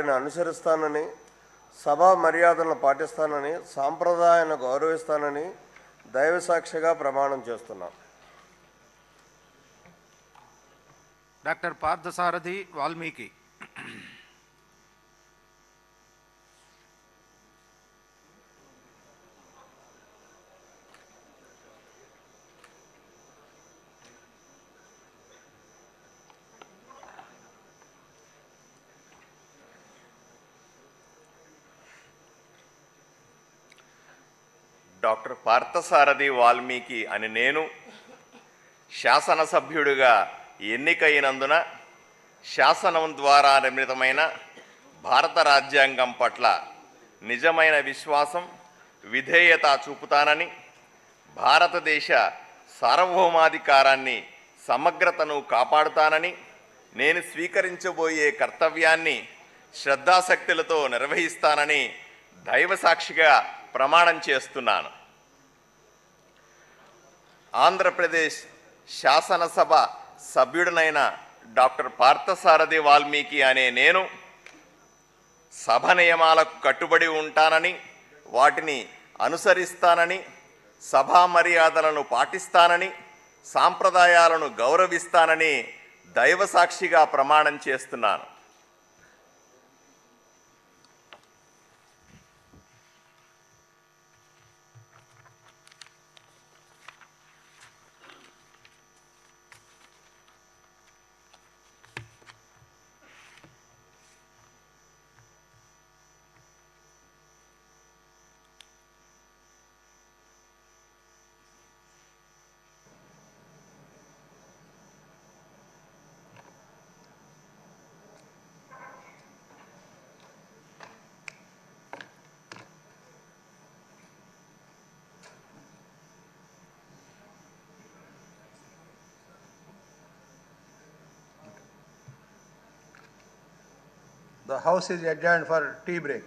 వాటిని అనుసరిస్తానని సభా మర్యాదలను పాటిస్తానని సాంప్రదాయాన్ని గౌరవిస్తానని దైవసాక్షిగా ప్రమాణం చేస్తున్నాను డాక్టర్ పార్థసారథి వాల్మీకి. డాక్టర్ పార్థసారథి వాల్మీకి అని నేను శాసనసభ్యుడిగా ఎన్నికైనందున శాసనం ద్వారా నిర్మితమైన భారత రాజ్యాంగం పట్ల నిజమైన విశ్వాసం విధేయత చూపుతానని భారతదేశ సార్వభౌమాధికారాన్ని సమగ్రతను కాపాడుతానని నేను స్వీకరించబోయే కర్తవ్యాన్ని శ్రద్ధాశక్తులతో నిర్వహిస్తానని దైవసాక్షిగా ప్రమాణం చేస్తున్నాను. ఆంధ్రప్రదేశ్ శాసనసభ సభ్యుడినైన డాక్టర్ పార్థసారథి వాల్మీకి అనే నేను సభ నియమాలకు కట్టుబడి ఉంటానని వాటిని అనుసరిస్తానని సభా మర్యాదలను పాటిస్తానని సాంప్రదాయాలను గౌరవిస్తానని దైవసాక్షిగా ప్రమాణం చేస్తున్నాను. The house is adjourned for tea break.